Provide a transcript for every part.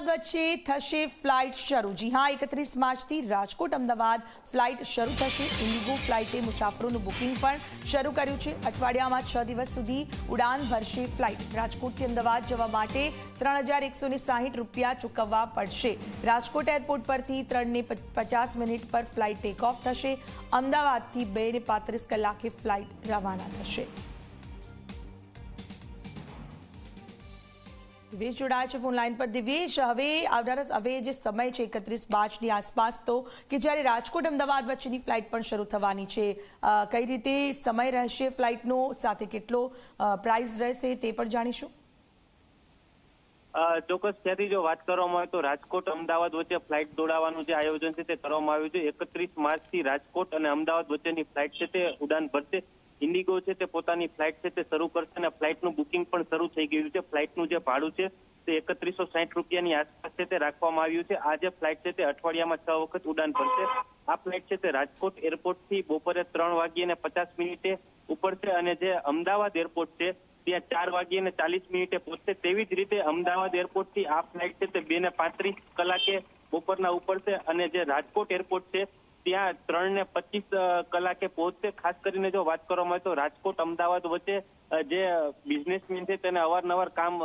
અમદાવાદ વચ્ચે થશે ફ્લાઇટ શરૂ. જી હા, એકત્રીસ માર્ચથી રાજકોટ, અમદાવાદ ફ્લાઇટ શરૂ થશે. ઇન્ડિગો ફ્લાઇટે મુસાફરોનું બુકિંગ પણ શરૂ કર્યું છે. અઠવાડિયામાં છ દિવસ સુધી ઉડાન ભરશે ફ્લાઇટ. રાજકોટથી અમદાવાદ જવા માટે ત્રણ રૂપિયા ચૂકવવા પડશે. રાજકોટ એરપોર્ટ પરથી ત્રણને પચાસ મિનિટ પર ફ્લાઇટ ટેક ઓફ થશે. અમદાવાદથી બે ને પાંત્રીસ કલાકે ફ્લાઇટ રવાના થશે. દિવેશ જોડાયા છે ફોન લાઈન પર. દિવેશ હવે આવનારા હવે જે સમય છે એકત્રીસ માર્ચની આસપાસ તો કે જ્યારે રાજકોટ અમદાવાદ વચ્ચેની ફ્લાઇટ પણ શરૂ થવાની છે. કઈ રીતે સમય રહેશે ફ્લાઇટનો સાથે કેટલો પ્રાઇસ રહેશે તે પણ જાણીશું. ચોક્કસ ત્યાંથી જો વાત કરવામાં આવે તો રાજકોટ અમદાવાદ વચ્ચે ફ્લાઇટ દોડાવવાનું જે આયોજન છે તે કરવામાં આવ્યું છે. એકત્રીસ માર્ચથી રાજકોટ અને અમદાવાદ વચ્ચેની ફ્લાઇટ છે તે ઉડાન ભરશે. ઇન્ડિગો છે તે પોતાની ફ્લાઇટ છે તે શરૂ કરશે અને ફ્લાઇટનું બુકિંગ પણ શરૂ થઈ ગયું છે. ફ્લાઇટનું જે ભાડું છે તે એકત્રીસો સાઠ રૂપિયાની આસપાસ છે તે રાખવામાં આવ્યું છે. આ જે ફ્લાઇટ છે તે અઠવાડિયામાં છ વખત ઉડાન ભરશે. આ ફ્લાઇટ છે તે રાજકોટ એરપોર્ટથી બપોરે ત્રણ વાગ્યે અને પચાસ મિનિટે ઉપડશે અને જે અમદાવાદ એરપોર્ટ છે ત્યાં ચાર વાગ્યે અને ચાલીસ મિનિટે પહોંચશે. તેવી જ રીતે અમદાવાદ એરપોર્ટથી આ ફ્લાઇટ છે તે બે ને પાંત્રીસ કલાકે બપોરના ઉપડશે અને જે રાજકોટ એરપોર્ટ છે ત્યાં ત્રણ ને પચીસ કલાકે પહોંચશે. ખાસ કરીને જો વાત કરવામાં આવે તો રાજકોટ, અમદાવાદ વચ્ચે જે બિઝનેસમેન છે તેને અવારનવાર કામ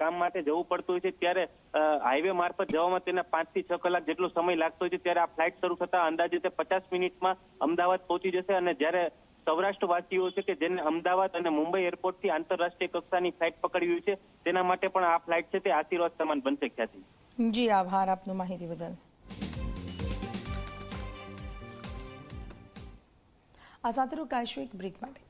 કામ માટે જવું પડતું હોય છે. ત્યારે હાઈવે મારફત જવામાં તેને પાંચથી છ કલાક જેટલો સમય લાગતો હોય છે. ત્યારે આ ફ્લાઇટ શરૂ થતા અંદાજે તે પચાસ મિનિટમાં અમદાવાદ પહોંચી જશે અને જ્યારે સૌરાષ્ટ્રવાસીઓ છે કે જેને અમદાવાદ અને મુંબઈ એરપોર્ટથી આંતરરાષ્ટ્રીય કક્ષાની ફ્લાઇટ પકડવી છે, તેના માટે પણ આ ફ્લાઇટ છે તે આશીર્વાદ સમાન બનશે ખ્યાતિ. જી, આભાર આપનો માહિતી બદલ. આ સાથે રોકાઈશું એક બ્રેક માટે.